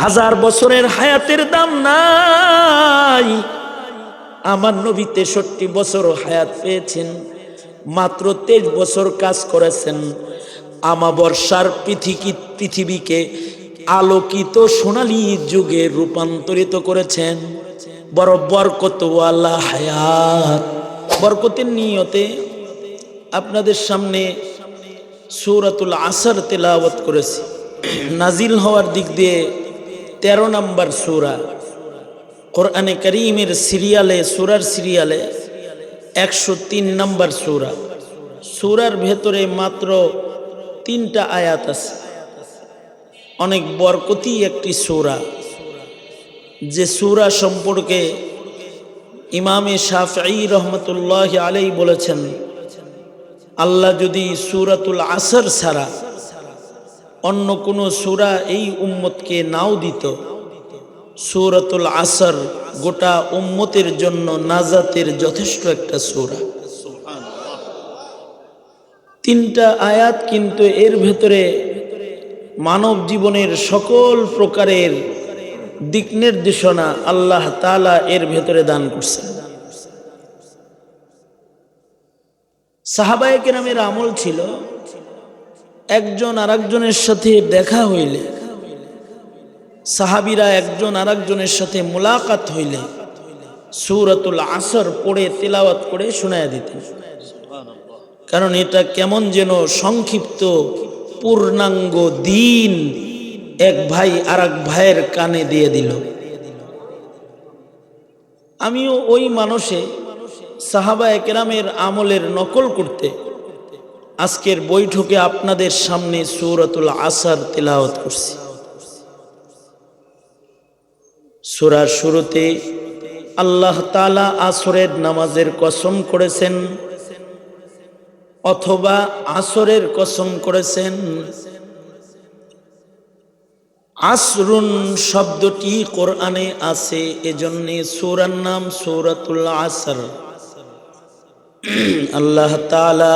হাজার বছরের হায়াতের দাম নাই। আমার নবী তেষট্টি বছর হায়াত পেয়েছেন, মাত্র তেইশ বছর কাজ করেছেন। আমাবর্ষার পৃথিবী পৃথিবীকে আলোকিত সোনালী যুগে রূপান্তরিত করেছেন। বড় বরকতওয়ালা হায়াত। বরকতের নিয়তে আপনাদের সামনে সূরাতুল আসর তেলাওয়াত করেছি। নাজিল হওয়ার দিক দিয়ে তেরো নম্বর সূরা। কোরআনে করিমের সিরিয়ালে, সুরার সিরিয়ালে একশো তিন নম্বর সুরা। সুরার ভেতরে মাত্র তিনটা আয়াত আছে। অনেক বরকতি একটি সুরা। যে সূরা সম্পর্কে ইমামে শাফঈ রহমতুল্লাহ আলাই বলেছেন, আল্লাহ যদি সূরাতুল আসর ছাড়া অন্য কোনো সূরা এই উম্মতকে নাও দিত। সূরাতুল আসর গোটা উম্মতের জন্য নাজাতের যথেষ্ট একটা সূরা। তিনটা আয়াত কিন্তু এর ভেতরে মানব জীবনের সকল প্রকারের দিক নির্দেশনা আল্লাহ তালা এর ভেতরে দান করছেন। সাহাবায়ে কেরামের আমল ছিল একজন আরেকজনের সাথে দেখা হইলে, সাহাবিরা একজন আর একজনের সাথে মোলাকাত হইলে, সূরাতুল আসর পড়ে, তেলাওয়াত করে শোনায়া দিতেন। কারণ এটা কেমন যেন সংক্ষিপ্ত, পূর্ণাঙ্গ দিন এক ভাই আর ভাইয়ের কানে দিয়ে দিল। আমিও ওই মানুষে সাহাবা একরামের আমলের নকল করতে আজকের বৈঠকে আপনাদের সামনে সূরাতুল আসার তেলাওয়াত করছি। সূরার শুরুতে আল্লাহ তাআলা আসরের নামাজের কসম করেছেন অথবা আসরের কসম করেছেন। আসরুন শব্দটি কোরআনে আছে, এজন্যে সূরার নাম সূরাতুল আসর। আল্লাহ তাআলা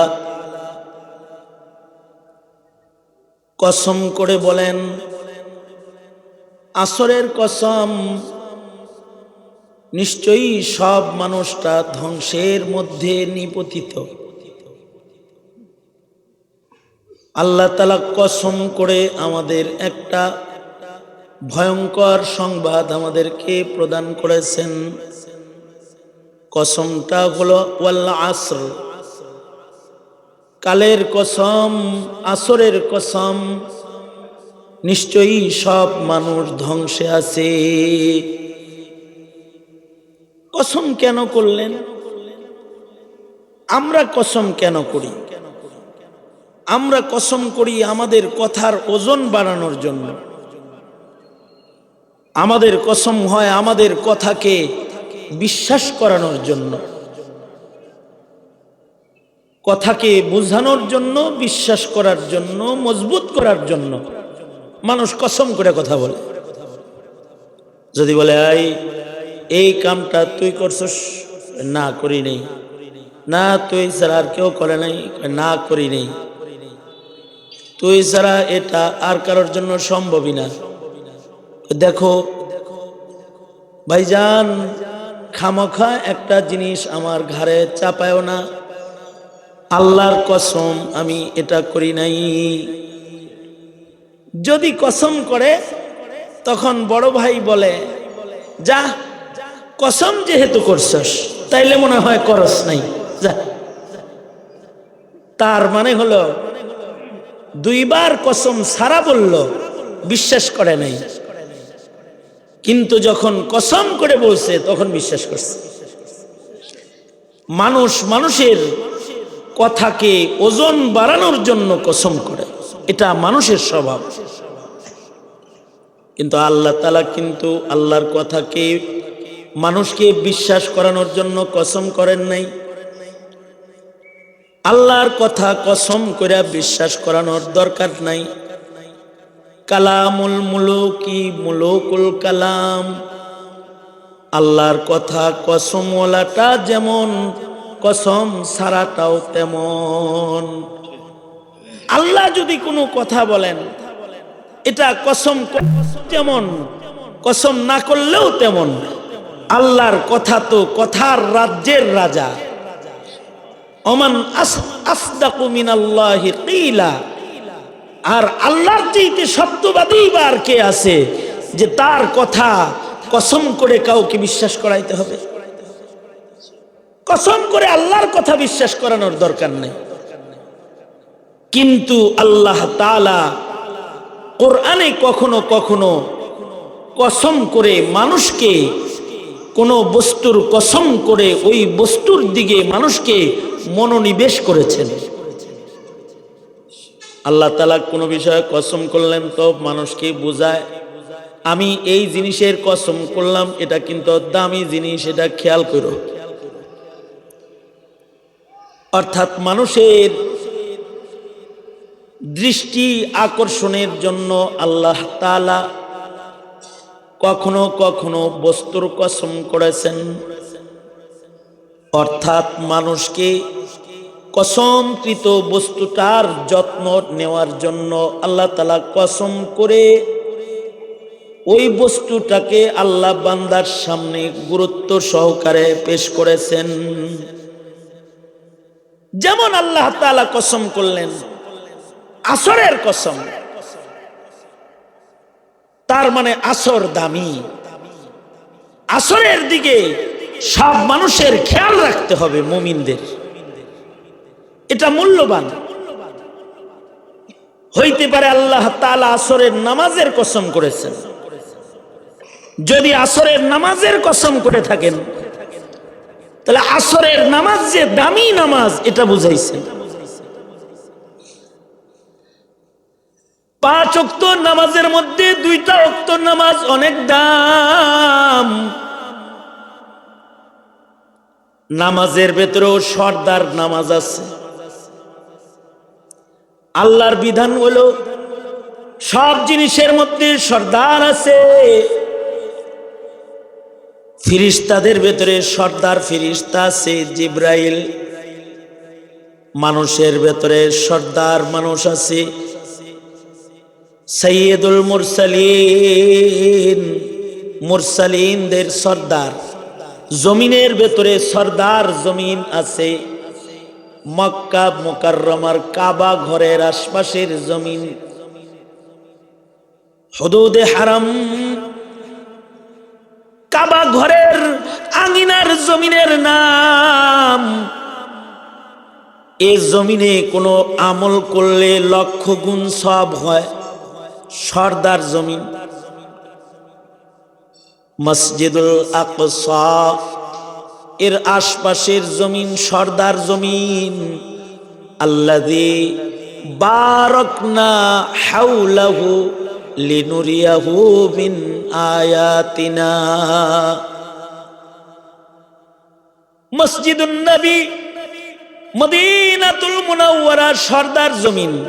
কসম করে বলেন, আসরের কসম নিশ্চয়ই সব মানুষটা ধ্বংসের মধ্যে নিপতিত। আল্লাহ তালা কসম করে আমাদের একটা ভয়ঙ্কর সংবাদ আমাদেরকে প্রদান করেছেন। কসমটা হলো ওয়াল্লা আসর। কালের কসম, আসরের কসম, নিশ্চয়ই সব মানুষ ধ্বংসে আছে। কসম কেন করলেন? আমরা কসম কেন করি? আমরা কসম করি আমাদের কথার ওজন বাড়ানোর জন্য। আমাদের কসম হয় আমাদের কথাকে বিশ্বাস করানোর জন্য। কথাকে বোঝানোর জন্য, বিশ্বাস করার জন্য, মজবুত করার জন্য মানুষ কসম করে কথা বলে। যদি বলে, আই, এই কামটা তুই করছস? না, করি নেই। না, তুই ছাড়া আর কেউ করে নাই। না, করি নেই। তুই ছাড়া এটা আর কারোর জন্য সম্ভবই না। দেখো, ভাইজান, খামখা একটা জিনিস আমার ঘরে চাপায়ও না। আল্লাহর কসম, আমি এটা করি নাই। যদি কসম করে, তখন বড় ভাই বলে, যা, কসম যেহেতু করছস, তাইলে মনে হয় করস নাই। যা। তার মানে হলো, দুইবার কসম সারা বলল, বিশ্বাস করে নাই। কিন্তু যখন কসম করে বলছে, তখন বিশ্বাস করছে। মানুষ মানুষের কথাকে ওজন বাড়ানোর জন্য কসম করে। এটা মানুষের স্বভাব। কিন্তু আল্লাহ তালা কিন্তু আল্লাহর কথাকে মানুষকে বিশ্বাস করানোর জন্য কসম করেন নাই। আল্লাহর কথা কসম করে বিশ্বাস করানোর দরকার নাই। কালামুল মুলুকি মুলকুল কালাম। আল্লাহর কথা কসমওয়ালাটা যেমন কসম সারাটাও তেমন। আল্লাহ যদি কোনো কথা বলেন, এটা কসম যেমন, কসম না করলেও তেমন। আল্লাহর কথা তো কথার রাজ্যের রাজা। কিলা। আর আল্লাহর চাইতে সত্যবাদী বা আর কে আছে যে তার কথা কসম করে কাউকে বিশ্বাস করাইতে হবে? কসম করে আল্লাহর কথা বিশ্বাস করানোর দরকার নেই। কিন্তু আল্লাহ তাআলা কোরআনে কখনো কখনো কসম করে মানুষকে কোনো বস্তুর কসম করে ওই বস্তুর দিকে মানুষকে মনোনিবেশ করেছেন। আল্লাহ তালা কোনো বিষয়ে কসম করলেন তো মানুষকে বোঝায়, আমি এই জিনিসের কসম করলাম, এটা কিন্তু দামি জিনিস, এটা খেয়াল করো। অর্থাৎ মানুষের দৃষ্টি আকর্ষণের জন্য আল্লাহ তালা কখনো কখনো বস্তুর কসম করেছেন। অর্থাৎ মানুষকে কসমকৃত বস্তুটার যত্ন নেওয়ার জন্য আল্লাহ তালা কসম করে ওই বস্তুটাকে আল্লাহ বান্দার সামনে গুরুত্ব সহকারে পেশ করেছেন। যেমন আল্লাহ তাআলা কসম করলেন, আসরের কসম। তার মানে আসর দামি। আসরের দিকে সব মানুষের খেয়াল রাখতে হবে মুমিনদের। এটা মূল্যবান। হইতে পারে আল্লাহ তাআলা আসরের নামাজের কসম করেছেন। যদি আসরের নামাজের কসম করে থাকেন তাহলে আসরের নামাজ যে দামি নামাজ, এটা বুঝাইছেন। পাঁচ অক্ত নামাজের মধ্যে দুইটা অক্ত নামাজ অনেক দাম। নামাজের ভেতরেও সর্দার নামাজ আছে। আল্লাহর বিধান হলো সব জিনিসের মধ্যে সর্দার আছে। ফিরিস্তাদের ভেতরে সর্দার ফিরিস্তা আছে, জিব্রাইল। মানুষের ভেতরে সর্দার মানুষ আছে। সৈয়দুল মুরসালিন, মুরসালিনদের সর্দার। জমিনের ভেতরে সর্দার জমিন আছে। মক্কা মোকাররমার কাবা ঘরের আশপাশের জমিন। হদুদে হারাম কাবা ঘরের আঙিনার জমিনের নাম। এ জমিনে কোনো আমল করলে লক্ষ গুণ সব হয়। সর্দার জমিন। মসজিদুল আকসা। এর আশপাশের জমিন সর্দার জমিন। আল্লাদি বারকনা হাউলাহু লিনুরিয়াহু মিন আয়াতিনা। মসজিদুন নবী, মদিনাতুল মুনাওয়ারা সর্দার জমিন।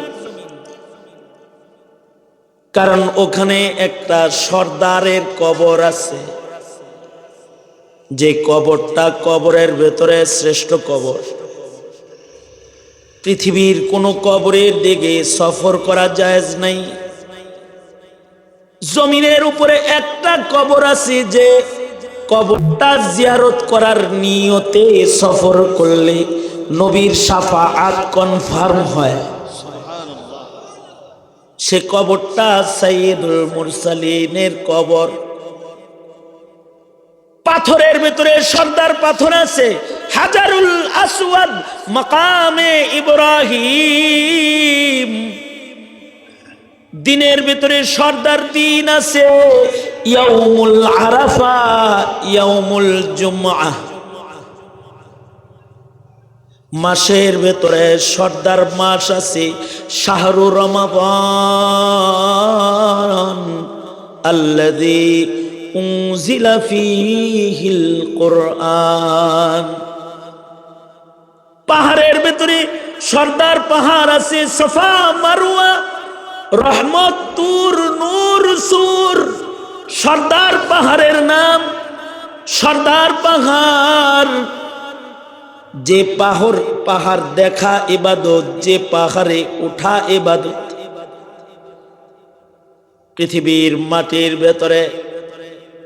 কারণ ওখানে একটা সর্দারের কবর আছে। যে কবরটা কবরের ভেতরে শ্রেষ্ঠ কবর। পৃথিবীর কোনো কবরের দিকে সফর করা জায়েজ নাই। জমিনের উপরে একটা কবর আছে যে কবরটা জিয়ারত করার নিয়তে সফর করলে নবীর সাফাআত কনফার্ম হয়। সে কবরটা সাইয়দুল মুরসালিনের কবর। পাথরের ভেতরে সর্দার পাথর আছে, হাজারুল আসওয়াদ মাকামে ইব্রাহিম। দিনের ভিতরে সর্দার দিন আছে। আরাফা মাসের ভেতরে সর্দার মাস আছে, শাহরু রমাবান আল্লাযী উনজিলা ফীহিল কুরআন। পাহাড়ের ভেতরে সর্দার পাহাড় আছে, সফা মারুয়া রহমত, তুর, নূর, সুর। সর্দার পাহাড়ের নাম, সর্দার পাহাড়। যে পাহাড় পাহাড় দেখা এবাদত যে পাহাড়ে ওঠা এবাদত পৃথিবীর মাটির ভেতরে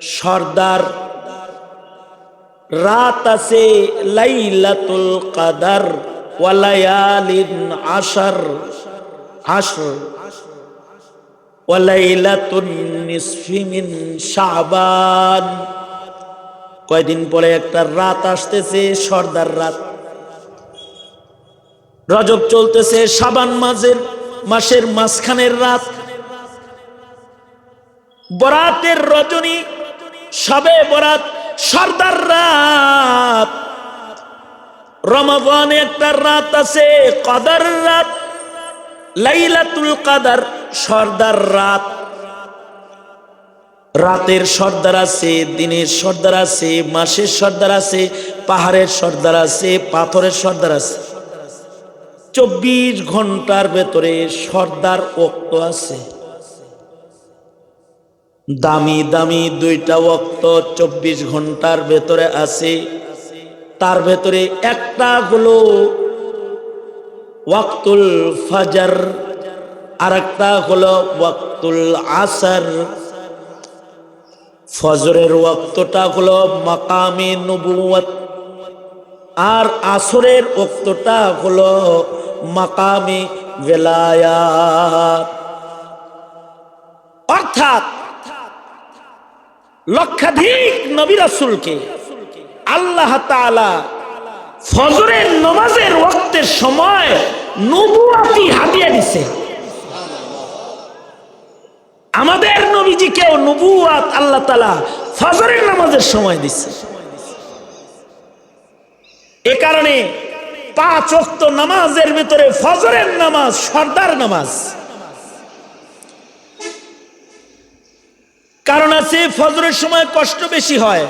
সর্দার রাত আছে, লাইলাতুল কাদার ওয়ালায়ালিন আশার। আশর কয়দিন পরে একটা রাত আসতেছে, সর্দার রাত। রজব চলতেছে সাবান মাঝের, মাসের মাঝখানের রাত। বরাতের রজনী, সবে বরাত, সর্দার রাত। রমাবানে একটা রাত আছে, কদার রাত, লাইলাতুল কাদার। সর্দার রাত। রাতের সর্দার আছে, দিনের সর্দার আছে, মাসের সর্দার আছে, পাহাড়ের সর্দার আছে, পাথরের সর্দার আছে। চব্বিশ ঘণ্টার ভেতরে সর্দার ওক্ত আছে। দামি দামি দুইটা ওক্ত চব্বিশ ঘণ্টার ভেতরে আছে। তার ভেতরে একটা হলো ওয়াক্তুল ফাজার। আর একটা হলো ওয়াক্তুল আসার। ফজরের ওয়াক্তটা হলো মাকামে নবুয়াত আর আসরের ওক্তটা হলো মাকামে বেলায়াত অর্থাৎ লক্ষাধিক নবী রাসূলকে আল্লাহ তাআলা ফজরের নমাজের ওয়াক্তের সময় নবুয়াতি হাদিয়া দিছে। আমাদের নবীজিকেও নবুয়াত আল্লাহ তাআলা ফজরের নামাজের সময় দিচ্ছে এ কারণে পাঁচ অক্ত নামাজের ভিতরে ফজরের নামাজ, সর্দার নামাজ। কারণ আছে ফজরের সময় কষ্ট বেশি হয়,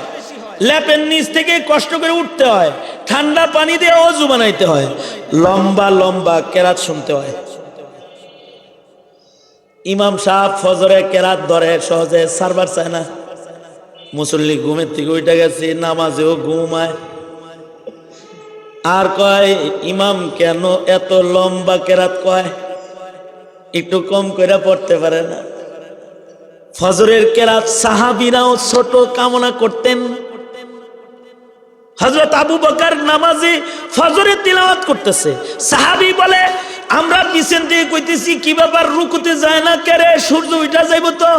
ল্যাপের নিচ থেকে কষ্ট করে উঠতে হয়, ঠান্ডা পানি দিয়ে অজু বানাইতে হয়, লম্বা লম্বা কেরাত শুনতে হয়। ইমাম সাহেব ফজরে কেরাত ধরে, সহজে সারবার চায় না। মুসল্লি ঘুমের থেকে উঠে গেছে, নামাজেও ঘুমায়। আর কয়, ইমাম কেন এত লম্বা কেরাত কয়? একটু কম করে পড়তে পারে না। ফজরের কেরাত সাহাবিরাও ছোট কামনা করতেন। হজরত আবু বকার নামাজে ফজরে তিলাওয়াত করতেছে। সাহাবি বলে আমরা পিছন থেকে কইতেছি, কি ব্যাপার, রুকুতে যায় না কেরে? সূর্য উঠা যাইব তো?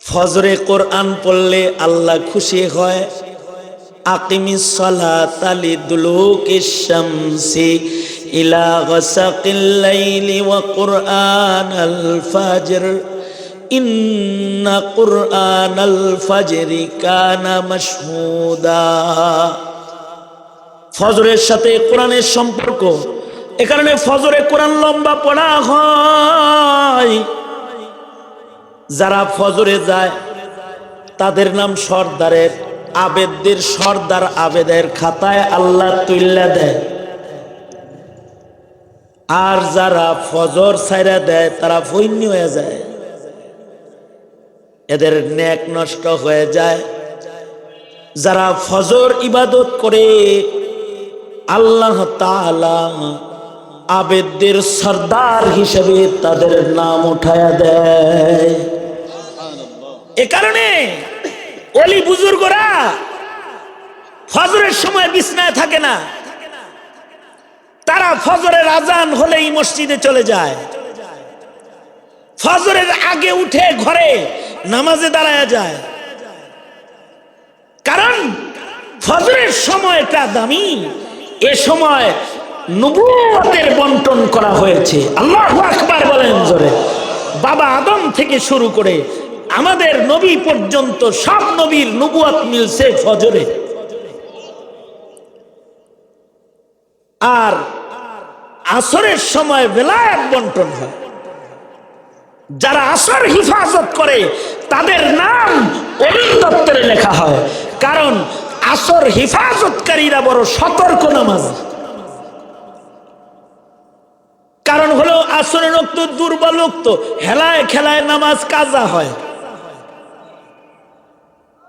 ফজরে কোরআন পড়লে আল্লাহ খুশি হয়। আকিমিস সালাতা লিদুলুকিশ শামসি ইলা গাসাকিল লাইলি ওয়া কুরআনাল ফাজর। ইন্না কুরআনাল ফাজরি কানা মাশহুদা। ফজরের সাথে কোরআনের সম্পর্ক। এ কারণে ফজরে কোরআন লম্বা পড়া হয়। যারা ফজরে যায়, তাদের নাম সর্দারের, আবেদদের সর্দার আবেদের খাতায় আল্লাহ তুল্লা দেয়। আর যারা ফজর ছাইরা দেয়, তারা ফৈন্য হয়ে যায়। এদের নেক নষ্ট হয়ে যায়। যারা ফজর ইবাদত করে আল্লাহ আবেদদের সর্দার হিসেবে তাদের নাম উঠায়া দেয়। এ কারণে অলি বুজুর্গরা ফজরের সময় বিছনায় থাকে না। তারা ফজরের আজান হলেই মসজিদে চলে যায়। ফজরের আগে উঠে ঘরে নামাজে দাঁড়ায় যায়। কারণ ফজরের সময়টা দামি এ সময় নবুয়তের বন্টন করা হয়েছে। আল্লাহ আকবার বলেন জোরে। বাবা আদম থেকে শুরু করে আমাদের নবী পর্যন্ত সব নবীর নবুয়াত মিলছে ফজরে। আর আসরের সময় বেলায়াত বন্টন হয়। যারা আসর হিফাজত করে, তাদের নাম অলির দপ্তরে লেখা হয়। কারণ আসর হিফাজতকারীরা বড় সতর্ক নামাজ। কারণ হলো আসরের রক্ত দুর্বল রক্ত, হেলায় খেলায় নামাজ কাজা হয়।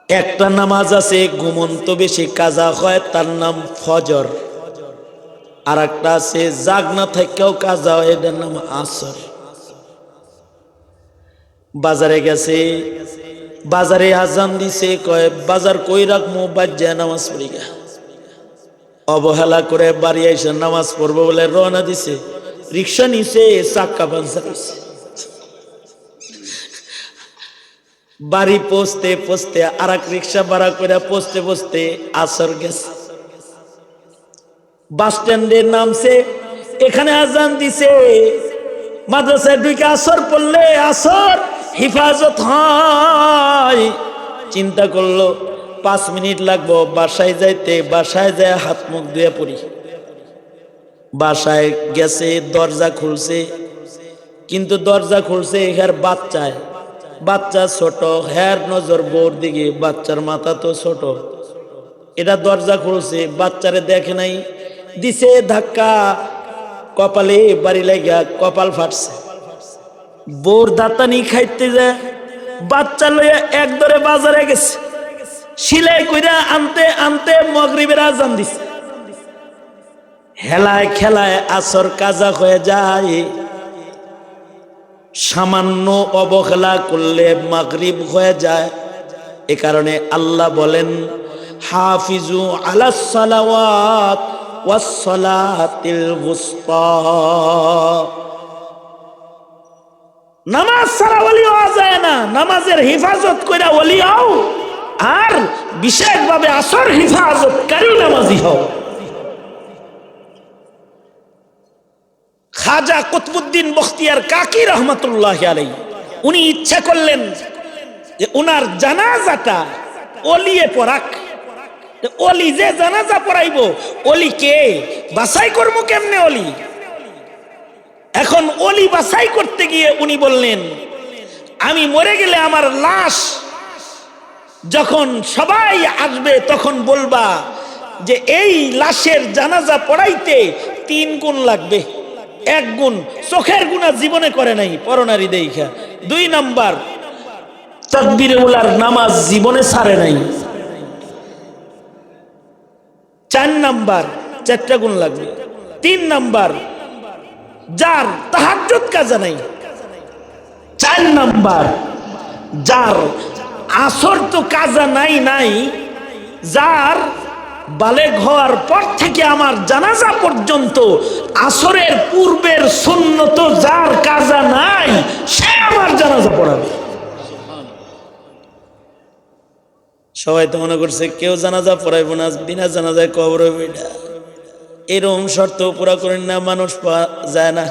একটা নামাজ আছে, ঘুমন্ত বেশি কাজা হয়, তার নাম ফজর। আর একটা আছে জাগনা থেকেও কাজা হয় এটার নাম আসর। বাজারে গেছে বাজারে আজান দিছে, কয়, বাজার কই রাখব বাজ্যা নামাজ পড়ি গা। অবহেলা করে বাড়ি এসে নামাজ পড়ব বলে রওনা দিছে। রিক্সা নিছে, চাক্কা পাঞ্চার হইছে। বাড়ি পৌঁছতে পৌঁছতে আর এক রিক্সা ভাড়া করে পৌঁছতে পৌঁছতে আসর গেছে। বাস স্ট্যান্ডে নামছে, এখানে আজান দিছে। মাদ্রাসায় ঢুকে আসর পড়লে আসর হিফাজত হয়। চিন্তা করল, পাঁচ মিনিট লাগবো, বাসায় যাইতে, বাসায় যায় হাত মুখ ধুয়ে পড়ি। বাসায় গেছে, দরজা খুলছে। কিন্তু দরজা খুলছে এখার বাচ্চায়। বাচ্চা ছোট হ্যার নজর বোর দিকে, বাচ্চার মাথা তো ছোট। এটা দরজা খুলছে, বাচ্চারে দেখে নাই। দিছে ধাক্কা, কপালে বাড়ি লাগিয়া কপাল ফাটছে। বোর দাতানি খাইতে যায় বাচ্চা লইয়া এক দরে বাজারে গেছে। সিলাই কইরা আনতে আনতে মগরিবের আজান দিছে। হেলায় খেলায় আসর কাজা হয়ে যায়। সামান্য অবহেলা করলে মাগরিব হয়ে যায়। এ কারণে আল্লাহ বলেন, হাফিজু আলাস সালাওয়াত ওয়াস সালাতিল নামাজ ছাড়া ওলি হওয়া যায় না। নামাজের হেফাজত কইরা ওলি হও আর বিশেষভাবে আসর হেফাজতকারী নামাজি হও। খাজা কুতবুদ্দিন বখতিয়ার কাকি রহমতুল্লাহ আলাই উনি ইচ্ছা করলেন যে উনার জানাজাটা অলিয়ে পড়াক। অলি যে জানাজা পড়াইব অলি কে? বাছাই করব কেমনে অলি এখন অলি বাছাই করতে গিয়ে উনি বললেন, আমি মরে গেলে আমার লাশ যখন সবাই আসবে তখন বলবা যে এই লাশের জানাজা পড়াইতে তিন গুণ লাগবে। এক গুণ চোখের গুণা জীবনে করে নাই পরনারী দেখা দুই নাম্বার, তকবির উলার নামাজ জীবনে সারে নাই। চার নাম্বার, চারটা গুণ লাগবে। তিন নাম্বার যার তাহাজ্জুদ কাজা নাই। চার নাম্বার, যার আসর তো কাজা নাই নাই, যার বালেগ হওয়ার পর থেকে আমার জানাজা পর্যন্ত আসরের পূর্বের সুন্নত যার কাজা নাই, সে আমার জানাজা পড়াবে। সবাই তো মনে করছে, কেউ জানাজা পড়াইব না, বিনা জানাজায় কবর এটা। এরকম শর্ত পুরা করেন না, মানুষ পাওয়া যায় না।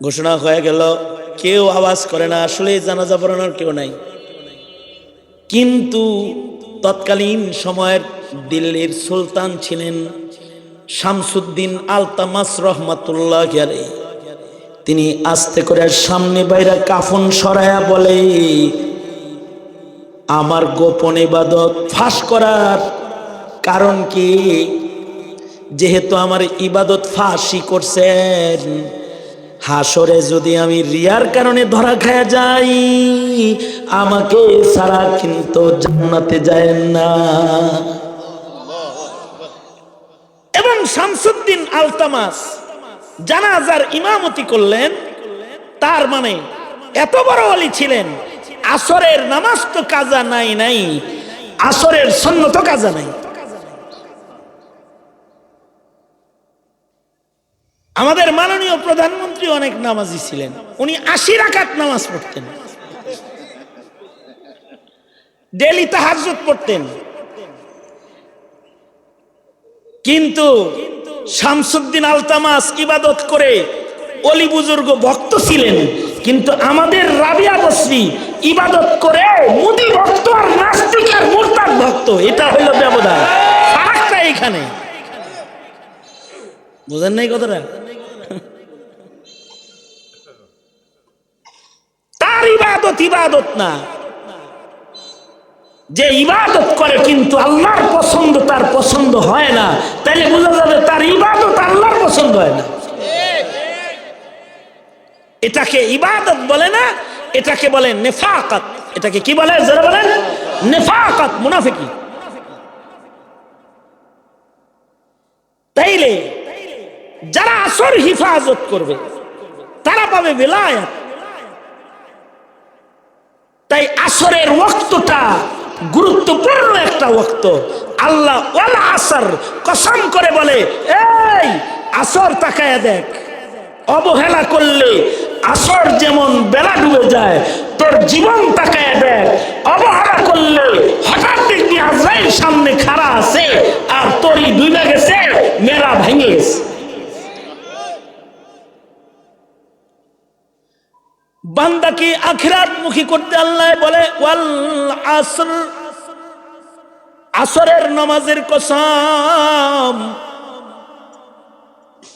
ঘোষণা হয়ে গেল, কেউ আওয়াজ করে না, আসলে জানাজা পড়ানোর কেউ নাই। কিন্তু তৎকালীন সময়ের দিল্লির সুলতান ছিলেন শামসুদ্দিন আলতামাস রহমাতুল্লাহ আলাই তিনি আস্তে করে সামনে বাইরে কাফন সরায়া বলে, আমার গোপন ইবাদত ফাঁস করার কারণ কি? যেহেতু আমার ইবাদত ফাঁসি করছেন, হাসরে যদি আমি রিয়ার কারণে ধরা খায়া যাই, আমাকে সারা কিন্তু জান্নাতে যায় না। এবং শামসুদ্দিন আলতামাস জানাজার ইমামতি করলেন, তার মানে এত বড় অলি ছিলেন, আসরের নামাজ তো কাজা নাই নাই, আসরের সন্ন্যত কাজা নাই। আমাদের মাননীয় প্রধানমন্ত্রী অনেক নামাজি ছিলেন। উনি আশি রাকাত নামাজ পড়তেন। ডেলি তাহাজ্জুদ পড়তেন। কিন্তু শামসুদ্দিন আলতামাস ইবাদত করে অলি বুজুর্গ ভক্ত ছিলেন। কিন্তু আমাদের রাবিয়া বসরি ইবাদত করে মুদি ভক্ত আর নাস্তিক আর মুরতাদ ভক্ত। এটা হইল ব্যবধান। এখানে বুঝেন নাই কথাটা? ইবাদত না। যে ইবাদত করে কিন্তু আল্লাহর পছন্দ তার পছন্দ হয় না। তাইলে বোঝা যাবে তার ইবাদত আল্লাহর পছন্দ হয় না। এটাকে ইবাদত বলে না, এটাকে বলে নেফাকাত। এটাকে কি বলে? যারা বলেন। নেফাকাত, মুনাফিকি। তাইলে যারা আসর হিফাজত করবে, তারা পাবে বেলায়াত। তাই আসরের ওক্তটা গুরুত্বপূর্ণ একটা ওক্ত। আল্লাহ ওয়ালা আসর কসম করে বলে, এই, আসর তাকায় দেখ। অবহেলা করলে আসর যেমন বেলা ডুবে যায়, তোর জীবন তাকায় দেখ। অবহেলা করলে হঠাৎ দেখবি আজরাইল সামনে খাড়া আছে আর তোরই ডুবে গেছে মেলা ভেঙে বান্দাকে আখিরাত মুখী করতে আল্লাহ বলে, ওয়াল আসর, আসরের নামাজের কসম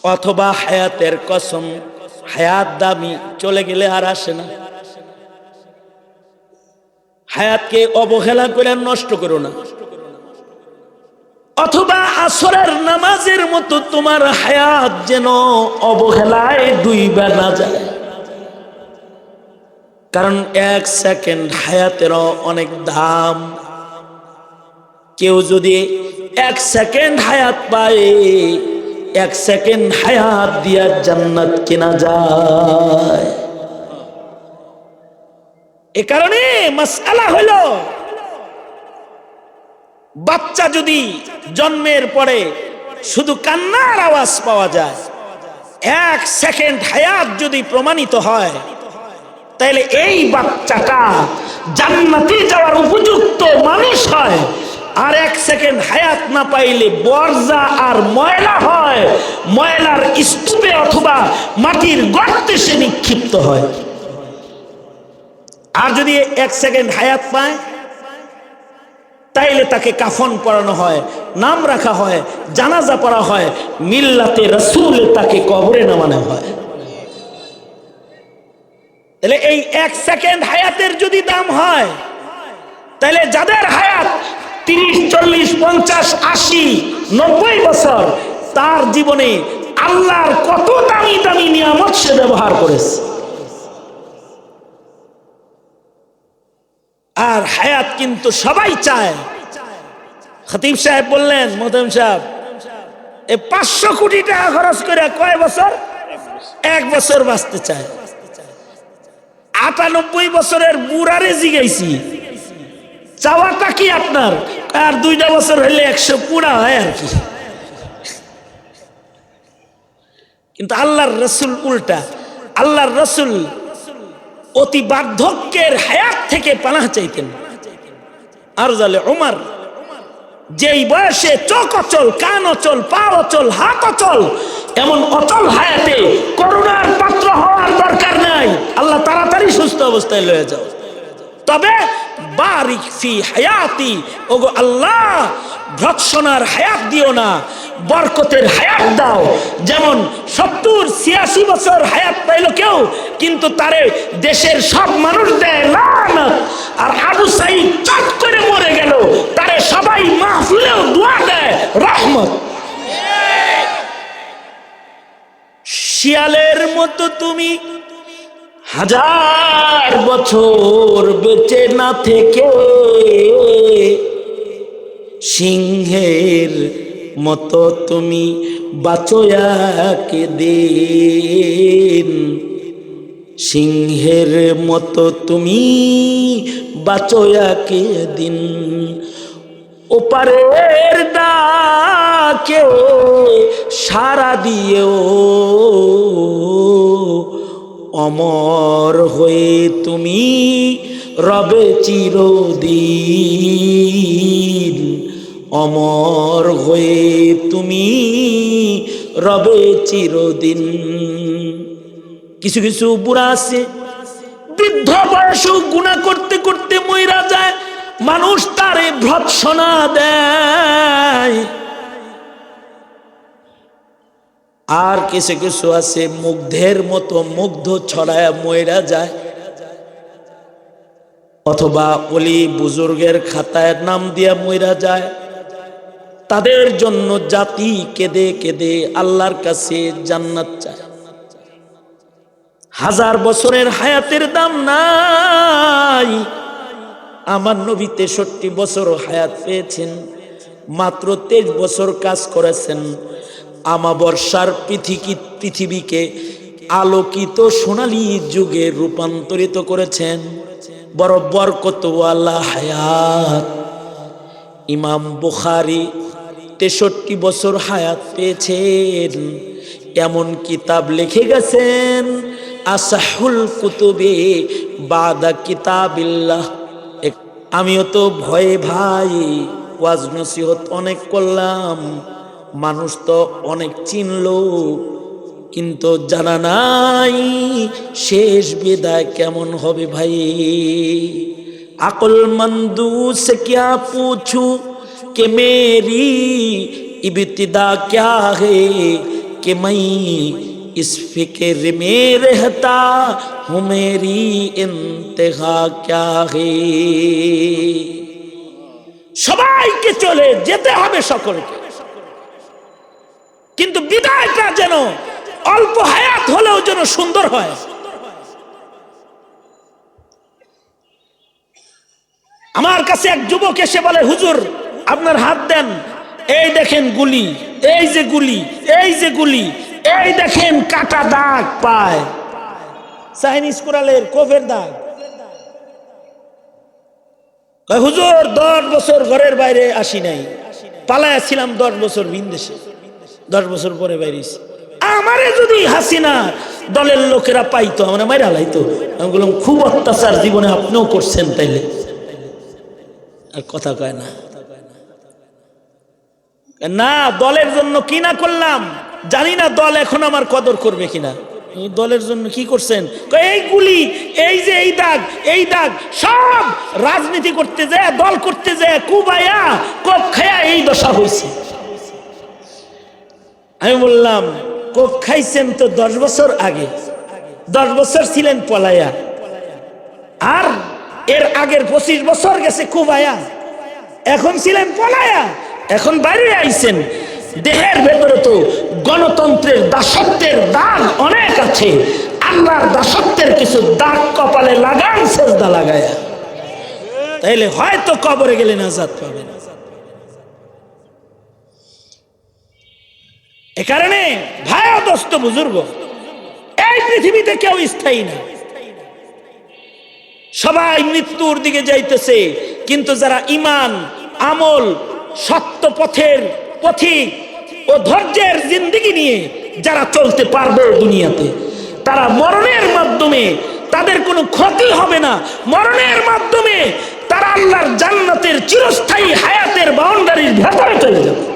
অথবা হায়াতের কসম। হায়াত দামি, চলে গেলে আর আসে না। হায়াতকে অবহেলা করে নষ্ট করো না। অথবা আসরের নামাজের মতো তোমার হায়াত যেন অবহেলায় দুইবার না যায়। কারণ এক সেকেন্ড হায়াতেরও অনেক দাম। কেউ যদি এক সেকেন্ড হায়াত পায়, এক সেকেন্ড হায়াত দিয়া জান্নাত কেনা যায়। এ কারণে মাসালা হলো, বাচ্চা যদি জন্মের পরে শুধু কান্নার আওয়াজ পাওয়া যায়, এক সেকেন্ড হায়াত যদি প্রমাণিত হয় তাহলে এই বাচ্চাটা জান্নাতে যাওয়ার উপযুক্ত মানুষ হয়। আর এক সেকেন্ড হায়াত না পাইলে বর্জা আর ময়লা হয়। ময়লার স্তূপে অথবা মাটির গর্তে সে নিক্ষিপ্ত হয়। আর যদি এক সেকেন্ড হায়াত পায়, তাইলে তাকে কাফন পরানো হয়, নাম রাখা হয়, জানাজা পড়া হয়, মিল্লাতে রসুলে তাকে কবরে নামানো হয়। তাহলে এই এক সেকেন্ড হায়াতের যদি দাম হয়, তাহলে যাদের হায়াত তিরিশ, চল্লিশ, পঞ্চাশ, আশি, নব্বই বছর, তার জীবনে আল্লাহর কত দামি দামি নিয়ামত সে ব্যবহার করেছে। আর হায়াত কিন্তু সবাই চায়। খতিব সাহেব বললেন মোদম সাহেব, এ পাঁচশো কোটি টাকা খরচ করে কয় বছর? এক বছর বাঁচতে চায়। আটানব্বই বছরের বুড়ারে জিগাইছি। চাওয়াটা কি আপনার? আর দুইটা বছর হইলে একশো পুরা হয় আর কি। কিন্তু আল্লাহর রসুল উল্টা। আল্লাহর রসুল অতি বার্ধক্যের হায়াত থেকে পানাহ চাইতেন। আর জালে ওমার যেই বয়সে চোখ অচল, কান অচল, পা অচল, হাত অচল, এমন অচল হায়াতে করুণার পাত্র হওয়ার দরকার নাই। আল্লাহ তাড়াতাড়ি সুস্থ অবস্থায় লয়ে যাও। তবে বারিক ফি হায়াতি, ওগো আল্লাহ, ভৎসনার হায়াত দিও না, বরকতের হায়াত দাও। যেমন সত্তর ছিয়াশি বছর হায়াত পাইল কেউ, কিন্তু তারে দেশের সব মানুষ দেয় লানত। আর আবু সাইদ চট করে মরে গেল, তারে সবাই মাহফিলেও দোয়া দেয় রহমত। শিয়ালের মতো তুমি হাজার বছর বেঁচে না থেকে সিংহের মতো তুমি বাঁচয়াকে দিন সিংহের মতো তুমি বাঁচয়াকে দিন ওপারের ডাকে সারা দিয়েও অমর হয়ে তুমি রবে চিরদিন। অমর হয়ে তুমি রবে চিরদিন। কিছু কিছু বুড়া আছে, বৃদ্ধ বয়সও গুণা করতে করতে মইরা যায়, মানুষ তারে ভৎসনা দেয়। আর কিছু কিছু আছে, মুগ্ধের মতো মুগ্ধ ছড়ায় ময়রা যায়। অথবা অলি বুজুর্গের খাতায় নাম দিয়া ময়রা যায়। তাদের জন্য জাতি কেঁদে কেঁদে আল্লাহর কাছে জান্নাত চায়। হাজার বছরের হায়াতের দাম নাই। আমার নবী তেষট্টি বছর হায়াত পেয়েছেন, মাত্র তেইশ বছর কাজ করেছেন। আমাবর্ষার পৃথিবী পৃথিবীকে আলোকিত সোনালী যুগে রূপান্তরিত করেছেন। বড় বরকতওয়ালা হায়াত। ইমাম বুখারি তেষট্টি বছর হায়াত পেয়েছেন। এমন কিতাব লিখে গেছেন, আসাহুল কুতুবে বাদা কিতাবিল্লাহ। আমিও তো ভয়ে ভাই ওয়াজ নসিহত অনেক করলাম। মানুষ তো অনেক চিনলো কিন্তু জানা নাই শেষ বিদায় কেমন হবে ভাই अक्लमंदू से क्या पूछूं कि मेरी इब्तिदा क्या है कि मैं इस फिक्र में रहता हूँ मेरी इंतहा क्या है সবাইকে চলে যেতে হবে সকলকে কিন্তু বিদায়টা যেন অল্প হায়াত হলেও যেন সুন্দর হয়। আমার কাছে এক যুবক এসে বলে, হুজুর, আপনার হাত দেন। এই দেখেন গুলি, এই যে গুলি, এই যে গুলি, এই দেখেন কাটা দাগ পায়। চাইনিজ দাগ। হুজুর, দশ বছর ঘরের বাইরে আসি নাই। পালায় ছিলাম দশ বছর বিন্দেশে দশ বছর পরে বাইরেছি। আমারে যদি হাসিনা দলের লোকেরা পাইতো, আমরা মাইরা লাইতো। আমি বললাম, খুব অত্যাচার জীবনে আপনিও করছেন তাইলে। আর কথা কয় না। না, দলের জন্য কি না করলাম? জানি না দল এখন আমার কদর করবে কিনা। দলের জন্য কি করছেন? এই গুলি, এই যে এই দাগ এই দাগ, সব রাজনীতি করতে যায়, দল করতে যায়, কুবায়া, কোপ খায়া এই দশা হয়েছে আমি বললাম কোপ খাইছেন তো দশ বছর আগে? দশ বছর ছিলেন পলায়া আর এর আগের পঁচিশ বছর গেছে কুবায়া। এখন ছিলেন পলায়া এখন বাইরে আইছেন। দেহের ভেতরে তো গণতন্ত্রের দাসত্বের দাগ অনেক আছে। আল্লাহর দাসত্বের কিছু দাগ কপালে লাগান, সেজদা লাগায়া। তাইলে হয়তো কবরে গেলে নাজাদ পাবেন। এ কারণে ভায়া দোস্ত বুজুর্গ, এই পৃথিবীতে কেউ স্থায়ী না। সবাই মৃত্যুর দিকে যাইতেছে, কিন্তু যারা ইমান, আমল, সত্য পথের পথিক ও ধৈর্যের জিন্দিগি নিয়ে যারা চলতে পারবে দুনিয়াতে, তারা মরণের মাধ্যমে তাদের কোনো ক্ষতি হবে না। মরণের মাধ্যমে তারা আল্লাহর জান্নাতের চিরস্থায়ী হায়াতের বাউন্ডারির ভেতরে চলে যাবে।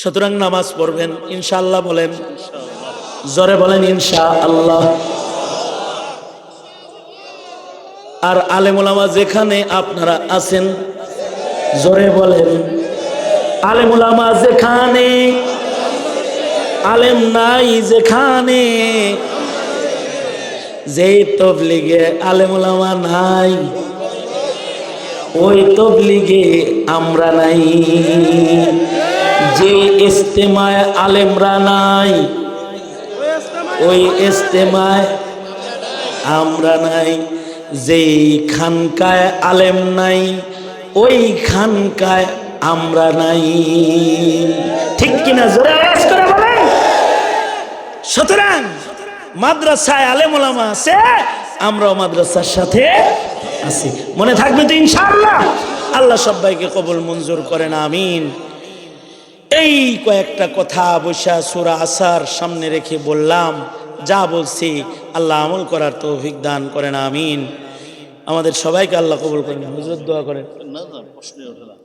সুতরাং নামাজ পড়বেন, ইনশাআল্লাহ বলেন। জোরে বলেন ইনশা আল্লাহ আর আলেমুলামা যেখানে আপনারা আছেন, জোরে বলেন। আলেমুলামা যেখানে, আলেম নাই যেখানে, যেই তবলিগে আলেমুলামা নাই, ওই তবলিগে আমরা নাই। যে ইস্তেমায় আলেমরা নাই, ওই ইস্তেমায় আমরা নাই। যেই খানকায় আলেম নাই, ওই খানকায় আমরা নাই। ঠিক কিনা জোরে আওয়াজ করে সুতরাং মাদ্রাসায় আলেম ওলামা আছে, আমরাও মাদ্রাসার সাথে আছি। মনে থাকবে তো ইনশাআল্লাহ? আল্লাহ সবাইকে কবুল মঞ্জুর করেন, আমিন। এই কয়েকটা কথা বৈশা সুরা আসার সামনে রেখে বললাম, যা বলছি আল্লাহ আমল করার তো দান করেন, আমিন। আমাদের সবাইকে আল্লাহ কবুল করেন, হুজুর দোয়া করেন। না না ওঠে না।